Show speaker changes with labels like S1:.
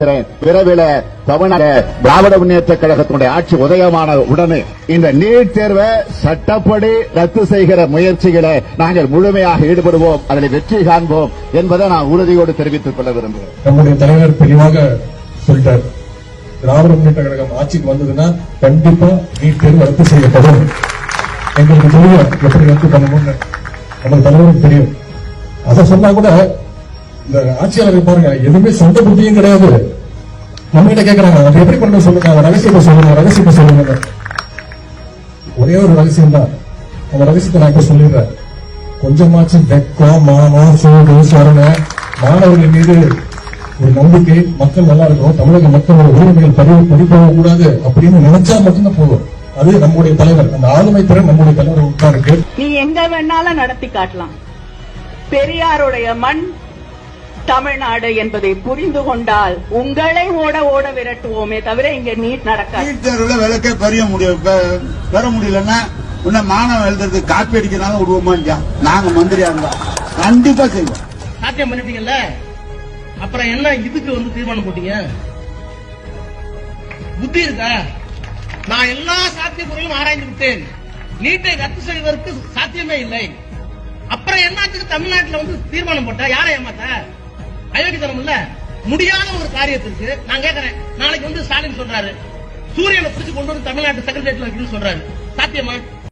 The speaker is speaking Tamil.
S1: விரைவில் தமிழக திராவிட முன்னேற்ற கழகத்தினுடைய ஆட்சி உதயமான உடனே இந்த நீட் தேர்வை சட்டப்படி ரத்து செய்கிற முயற்சிகளை நாங்கள் முழுமையாக ஈடுபடுவோம். அதில் வெற்றி காண்போம் என்பதை நான் உறுதியோடு தெரிவித்துக் கொள்ள விரும்புகிறேன்.
S2: நம்முடைய தலைவர் தெளிவாக சொல்லிட்டார். திராவிட முன்னேற்ற கழகம் ஆட்சிக்கு வந்ததுன்னா கண்டிப்பா நீட் தேர்வு ரத்து செய்யப்படும். எங்களுக்கு தெரியும் எப்படி ரத்து பண்ணணும்னு. நம்ம தலைவருக்கு தெரியும். அதை சொன்னா கூட இந்த ஆட்சியாளர்கள் பாருங்க எதுவுமே சொந்த புத்தியும் கிடையாது. நம்ம கிட்ட கேட்கறாங்க அது எப்படி பண்ண சொல்லுங்க? அந்த ரகசியத்தை சொல்லுங்க ரகசியத்தை சொல்லுங்க ஒரே ஒரு ரகசியம் தான். அந்த ரகசியத்தை நான் இப்ப சொல்லிடுறேன். கொஞ்சமாச்சும் வெக்கம் மானம் சூடு சரண. மாணவர்கள் மீது ஒரு நம்பிக்கை மக்கள் நல்லா இருக்கும் தமிழக மக்களோட உரிமைகள் பறி பறிபோக கூடாது அப்படின்னு நினைச்சா மட்டும்தான் போதும். அது நம்முடைய தலைவர் அந்த ஆளுமை திறன் நம்முடைய தலைவர் உட்கார் இருக்கு
S3: நீ எங்க வேணாலும் நடத்தி காட்டலாம். பெரியாருடைய மண் தமிழ்நாடு என்பதை புரிந்து கொண்டால் உங்களை ஓட ஓட விரட்டுவோமே தவிர இங்க நீட் நடக்காது.
S4: நீட் தேர்வுல விளக்கே பெரிய முடியும் பெற முடியலன்னா இன்னும் மாணவன் எழுதுறதுக்கு காப்பி அடிக்கிறாங்க விடுவோமா நாங்க மந்திரியா இருந்தா. கண்டிப்பா செய்வோம்.
S5: சாத்தியம் பண்ணிட்டீங்கல்ல? அப்புறம் என்ன இதுக்கு வந்து தீர்மானம் போட்டீங்க? புத்தி இருக்கா? நான் எல்லா சாத்தியக்கூறுகளும் ஆராய்ந்து விட்டேன். நீட்டை ரத்து செய்வதற்கு சாத்தியமே இல்லை. அப்புறம் என்னத்துக்கு தமிழ்நாட்டுல வந்து தீர்மானம் போட்டா? யாரை ஏமாத்த? அயோக்கியத்தனம் இல்ல முடியாத ஒரு காரியத்திற்கு நான் கேட்கறேன் நாளைக்கு வந்து ஸ்டாலின் சொல்றாரு. சூரியனை பிடிச்சு கொண்டு வந்து தமிழ்நாட்டு செக்ரட்டரியேட்ல இருக்குன்னு சொல்றாரு. சாத்தியமா?